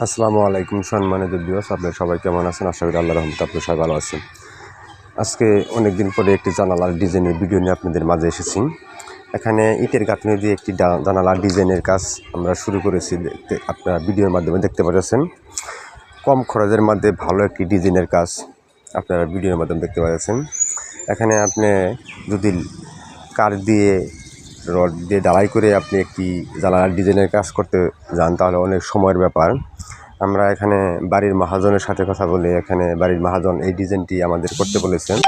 আসসালামু আলাইকুম সম্মানিত দিবস আপনার সবাই কেমন আছেন? আশা করি আল্লাহ রহমত আপনার সবাই ভালো আছেন। আজকে অনেক দিন পরে একটি জানালার ডিজাইনের ভিডিও নিয়ে আপনাদের মাঝে এসেছি। এখানে ইটের গাঁথনি দিয়ে একটি জানালার ডিজাইনের কাজ আমরা শুরু করেছি। দেখতে আপনারা ভিডিওর মাধ্যমে দেখতে পাচ্ছেন কম খরচের মধ্যে ভালো একটি ডিজাইনের কাজ আপনারা ভিডিওর মাধ্যমে দেখতে পাচ্ছেন এখানে আপনি যদি কার দিয়ে, রড দিয়ে ডালাই করে আপনি একটি জানালার ডিজাইনের কাজ করতে যান, তাহলে অনেক সময়ের ব্যাপার। আমরা এখানে বাড়ির মহাজনের সাথে কথা বলে। এখানে বাড়ির মহাজন এই ডিজাইনটি আমাদের করতে বলেছেন।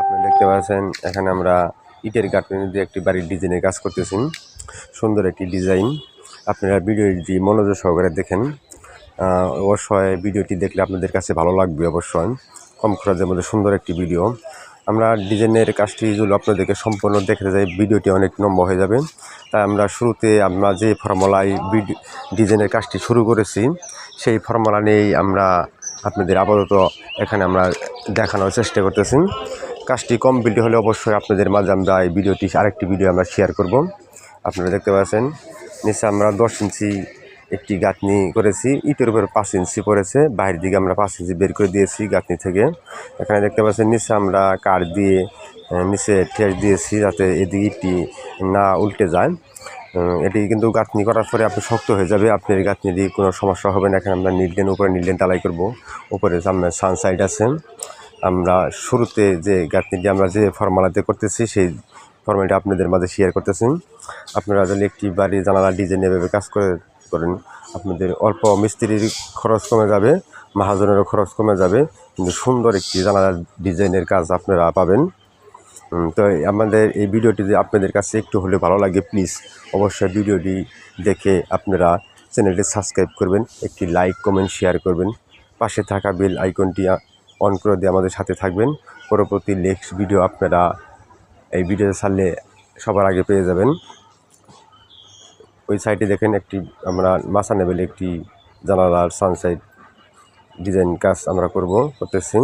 আপনি দেখতে পাচ্ছেন, এখানে আমরা ইটের গাঁথনি দিয়ে একটি বাড়ির ডিজাইনের কাজ করতেছি। সুন্দর একটি ডিজাইন। আপনারা ভিডিওটি মনোযোগ সহকারে দেখেন। অবশ্যই ভিডিওটি দেখলে আপনাদের কাছে ভালো লাগবে অবশ্যই। কম খরচের মধ্যে সুন্দর একটি ভিডিও। আমরা ডিজাইনের কাজটি যদি আপনাদেরকে সম্পূর্ণ দেখতে যাই, ভিডিওটি অনেক নম্বর হয়ে যাবে। তাই আমরা শুরুতে আমরা যে ফর্মুলায় ডিজাইনের কাজটি শুরু করেছি, সেই ফর্মুলা নিয়েই আমরা আপনাদের আপাতত এখানে আমরা দেখানোর চেষ্টা করতেছি। কাজটি কমপ্লিট হলে অবশ্যই আপনাদের মাঝে আমরা এই ভিডিওটি আরেকটি ভিডিও আমরা শেয়ার করব। আপনারা দেখতে পাচ্ছেন, নিচে আমরা দশ ইঞ্চি একটি গাঁথনি করেছি, ইটের উপর পাঁচ ইঞ্চি পড়েছে বাইরের দিকে আমরা পাঁচ ইঞ্চি বের করে দিয়েছি গাঁথনি থেকে। এখানে দেখতে পাচ্ছেন, নিচে আমরা কাঠ দিয়ে নিচে ঠেস দিয়েছি যাতে এদিকে ইটটি না উল্টে যায়। এটি কিন্তু গাঁথনি করার পরে আপনি শক্ত হয়ে যাবে আপনার গাঁথনি দিয়ে কোনো সমস্যা হবে না। এখানে আমরা নিডলেন উপরে নিডলেন ডালাই করব। উপরে সামনে সানসাইড আছে। আমরা শুরুতে যে গাঁথনিটি আমরা যে ফর্মালাতে করতেছি, সেই ফর্মালিটি আপনাদের মাঝে শেয়ার করতেছি। আপনারা যদি একটি বাড়ি জানালা, ডিজাইন এভাবে কাজ করে করেন। আপনাদের অল্প মিস্ত্রির খরচ কমে যাবে, মাহাজনেরও খরচ কমে যাবে, কিন্তু সুন্দর একটি জানালার ডিজাইনের কাজ আপনারা পাবেন। তো আমাদের এই ভিডিওটি যদি আপনাদের কাছে একটু হলে ভালো লাগে প্লিজ অবশ্যই ভিডিওটি দেখে আপনারা চ্যানেলটি সাবস্ক্রাইব করবেন, একটি লাইক কমেন্ট শেয়ার করবেন। পাশে থাকা বেল আইকনটি অন করে দিয়ে আমাদের সাথে থাকবেন। পরবর্তী নেক্সট ভিডিও আপনারা এই ভিডিও ছাড়লে সবার আগে পেয়ে যাবেন। ওই সাইডে দেখেন একটি আমরা মাসা নেবেল একটি জানালার সানসাইড ডিজাইন কাজ আমরা করব করতেছি।